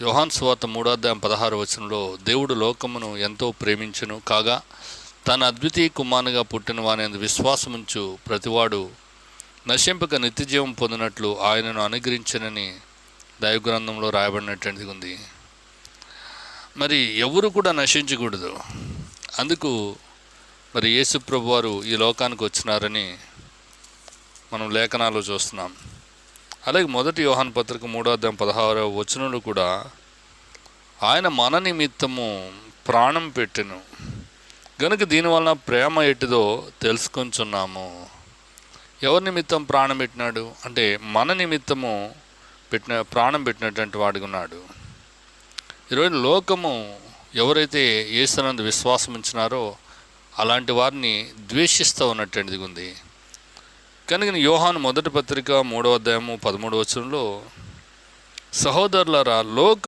యోహాన్ స్వాత మూడాధ్యాయం పదహారు వచనంలో దేవుడు లోకమును ఎంతో ప్రేమించును కాగా తన అద్వితీయ కుమారునిగా పుట్టిన వానేందు విశ్వాసముంచు ప్రతివాడు నశింపక నిత్యజీవం పొందినట్లు ఆయనను అనుగ్రహించనని దైవగ్రంథంలో రాయబడినటువంటిది ఉంది మరి ఎవరు కూడా నశించకూడదు. అందుకు మరి యేసుప్రభు వారు ఈ లోకానికి వచ్చినారని మనం లేఖనాలు చూస్తున్నాం. అలాగే మొదటి యోహాన్ పత్రిక మూడో అధ్యాయం పదహారవ వచనంలో కూడా ఆయన మన నిమిత్తము ప్రాణం పెట్టెను. గనుక దీనివలన ప్రేమ ఎట్టిదో తెలుసుకొంచున్నాము. ఎవరి నిమిత్తం ప్రాణం పెట్టినాడు? అంటే మన నిమిత్తము పెట్టిన ప్రాణం పెట్టినటువంటి వాడిగా ఉన్నాడు. ఈరోజు లోకము ఎవరైతే ఏసునందు విశ్వాసం ఉంచినారో అలాంటి వారిని ద్వేషిస్తూ ఉన్నటువంటిది ఉంది. కనుక యోహాను మొదటి పత్రిక మూడవ అధ్యాయము పదమూడు వచనంలో సహోదరులరా లోక